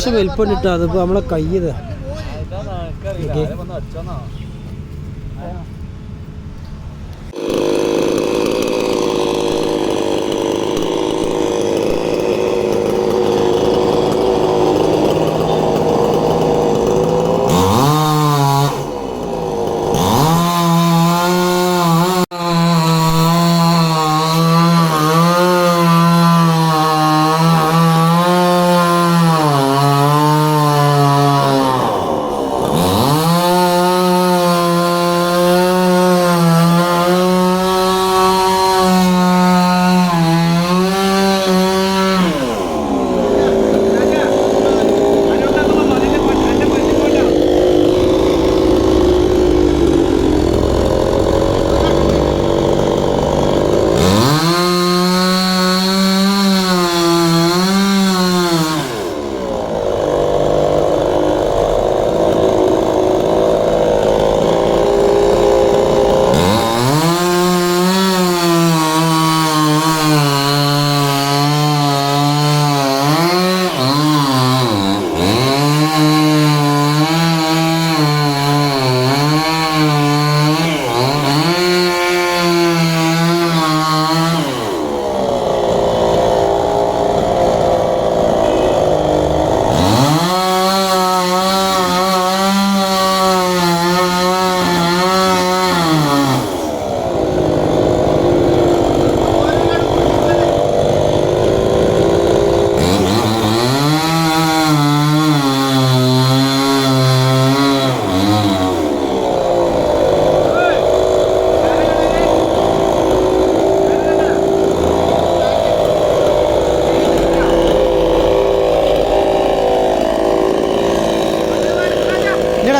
പക്ഷെ വലിപ്പം കിട്ടുക അതിപ്പോ നമ്മളെ കയ്യത്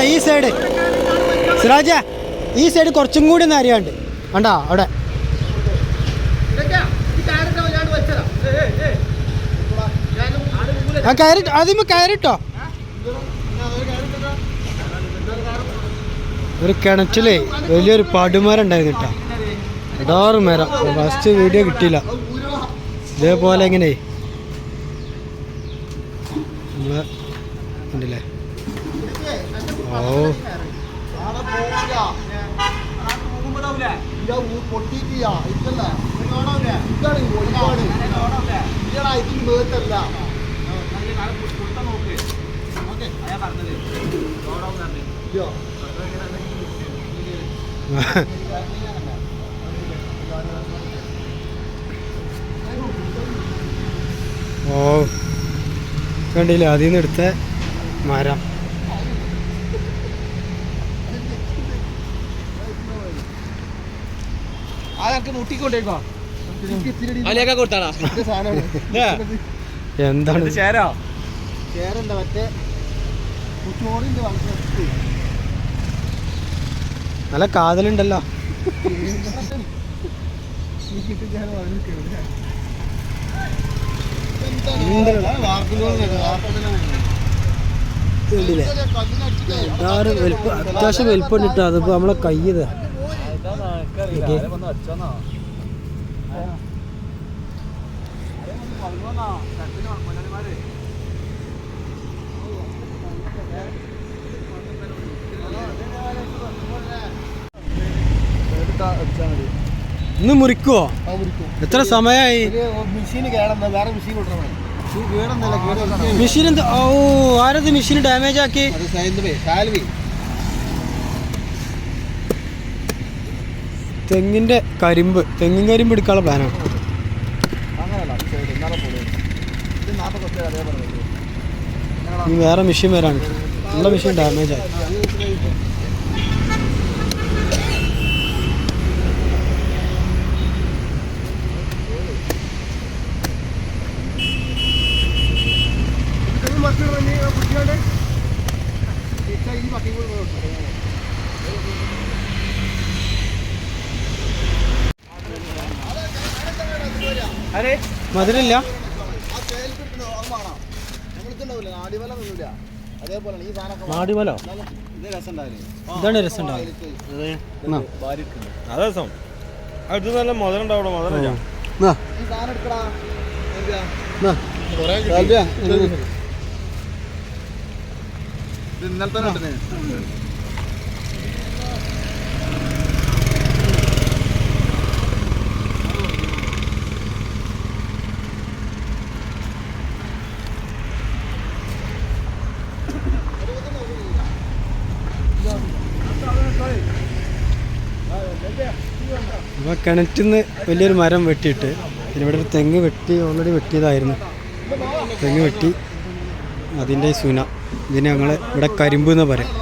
ഇല്ലടാ ഈ സൈഡ് സിറാജ ഈ സൈഡ് കുറച്ചും കൂടി ഒന്ന് അറിയാണ്ട് കണ്ടാ അവിടെ. ആ കയറിട്ടോ. ഒരു കിണറ്റിലേ വലിയൊരു പടുമരം ഉണ്ടായിരുന്നു കേട്ടോ. ഫസ്റ്റ് വീഡിയോ കിട്ടിയില്ല. ഇതേപോലെ എങ്ങനെ നമ്മളെ ഉണ്ടല്ലേ ഓ ഓ കണ്ടില്ല? അതിൽ നിന്ന് എടുത്ത മരം. കൊടുത്താടാ. എന്താണ്? ചേരോ? ചേരണ്ട മറ്റേ ചോറിന്റെ നല്ല കാതലുണ്ടല്ലോ. അത്യാവശ്യം വലിപ്പം കിട്ടുക അതിപ്പോ നമ്മളെ കയ്യത്. ഇന്ന് മുറിക്കോ. എത്ര സമയമായി മെഷീൻ കേടന്ന വേറെ മെഷീൻ കൊണ്ടുവരണം. മെഷീൻ എന്ത് ഓ ആരത് മെഷീൻ ഡാമേജ് ആക്കി? അത് തെങ്ങിന്റെ കരിമ്പ് തെങ്ങിൻ കരിമ്പ് എടുക്കാനുള്ള പ്ലാനാണ് വേറെ മെഷീൻ വരാണ്. നല്ല മെഷീൻ ഡാമേജ് സാധനമൊക്കെ മാടിമലോ? ഇതാണ് രസം അതെ. രസം. അടുത്ത് നല്ല മുതൽ ഉണ്ടാവണം മുതല ഈ അപ്പോൾ കിണറ്റിൽ നിന്ന് വലിയൊരു മരം വെട്ടിയിട്ട് ഇവിടെ ഒരു തെങ്ങ് വെട്ടി ഓൾറെഡി വെട്ടിയതായിരുന്നു. തെങ്ങ് വെട്ടി അതിന്റെ സുന. ഇതിനെ ഞങ്ങൾ ഇവിടെ കരിമ്പ് എന്ന് പറയും.